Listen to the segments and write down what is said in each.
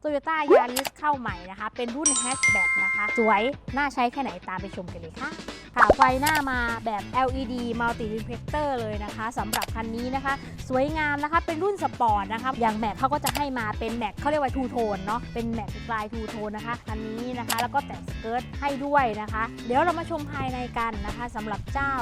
โตโยต้ายาริสเข้าใหม่นะคะ เป็นรุ่นแฮชแบ็กนะคะ สวย น่าใช้แค่ไหนตามไปชมกันเลยค่ะ ค่ะ ไฟหน้ามาแบบ LED Multi Reflector เลยนะคะสำหรับคันนี้นะคะ สวยงามนะคะเป็นรุ่นสปอร์ตนะคะอย่างแม็กเขาก็จะให้มาเป็นแม็กเขาเรียกว่าทูโทนเนาะเป็นแม็กลายทูโทนนะคะคันนี้นะคะ แล้วก็แต่งสเกิร์ตให้ด้วยนะคะ เดี๋ยวเรามาชมภายในกันนะคะสำหรับเจ้า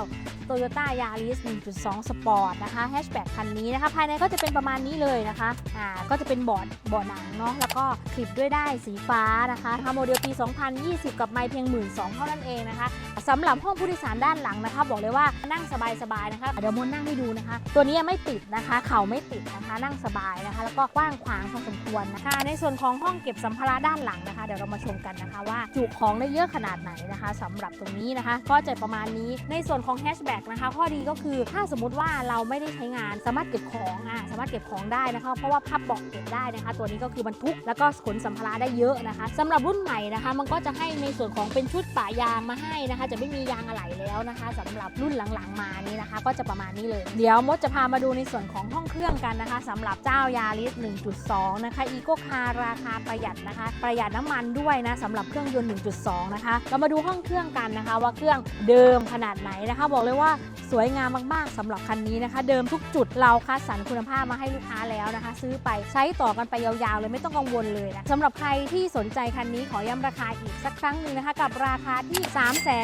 Toyota Yaris 1.2 Sport นะคะแฮชแบ็กคันนี้นะคะภายในก็จะเป็นประมาณนี้เลยนะคะอ่าก็จะเป็นบอร์ดบอร์ดหนังเนาะแล้วก็คลิปด้วยได้สีฟ้านะคะนะคะโมเดลปี 2020 กับไมล์เพียง 1 2ื่นเท่านั้นเองนะคะสำหรับห้องผู้โดยสารด้านหลังนะคะ บอกเลยว่านั่งสบายๆนะคะเดี๋ยวมนนั่งให้ดูนะคะ ตัวนี้ไม่ติดนะคะ เข่าไม่ติดนะคะ นั่งสบายนะคะ แล้วก็กว้างขวางพอสมควรนะคะ ในส่วนของห้องเก็บสัมภาระด้านหลังนะคะ เดี๋ยวเรามาชมกันนะคะว่าจุของได้เยอะขนาดไหนนะคะสำหรับตรงนี้นะคะ ก็จะประมาณนี้ ในส่วนของแฮชแบ็กนะคะข้อดีก็คือถ้าสมมติว่าเราไม่ได้ใช้งานสามารถเก็บของอะสามารถเก็บของได้นะคะ เพราะว่าพับเบาะเก็บได้นะคะ ตัวนี้ก็คือบรรทุกแล้วก็ขนสัมภาระได้เยอะนะคะสำหรับรุ่นใหม่นะคะ มันก็จะให้ในส่วนของเป็นชุดปะยางมาให้นะคะ จะไม่มียางอะไหล่แล้วนะคะสำหรับรุ่นหลังๆมานี้นะคะ ก็จะประมาณนี้เลย เดี๋ยวมดจะพามาดูในส่วนของห้องเครื่องกันนะคะสำหรับเจ้ายาริส1.2 นะคะอีโกคาราคาประหยัดนะคะ ประหยัดน้ำมันด้วยนะสำหรับเครื่องยนต์ 1.2 นะคะเรามาดูห้องเครื่องกันนะคะ ว่าเครื่องเดิมขนาดไหนนะคะ บอกเลยว่าสวยงามมากๆสำหรับคันนี้นะคะ เดิมทุกจุดเราคัดสรรคุณภาพมาให้ลูกค้าแล้วนะคะ ซื้อไปใช้ต่อกันไปยาวๆ เลยไม่ต้องกังวลเลยนะสำหรับใครที่สนใจคันนี้ขอย้ำราคาอีกสักครั้งหนึ่งนะคะ กับราคาที่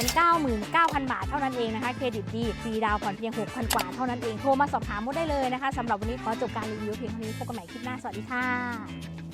399,000 บาทเท่านั้นเองนะคะ เครดิตดีฟรีดาวน์ผ่อนเพียง 6,000 กว่าเท่านั้นเองโทรมาสอบถามมดได้เลยนะคะสำหรับวันนี้ขอจบการรีวิวเพียงเท่านี้พบกันใหม่คลิปหน้าสวัสดีค่ะ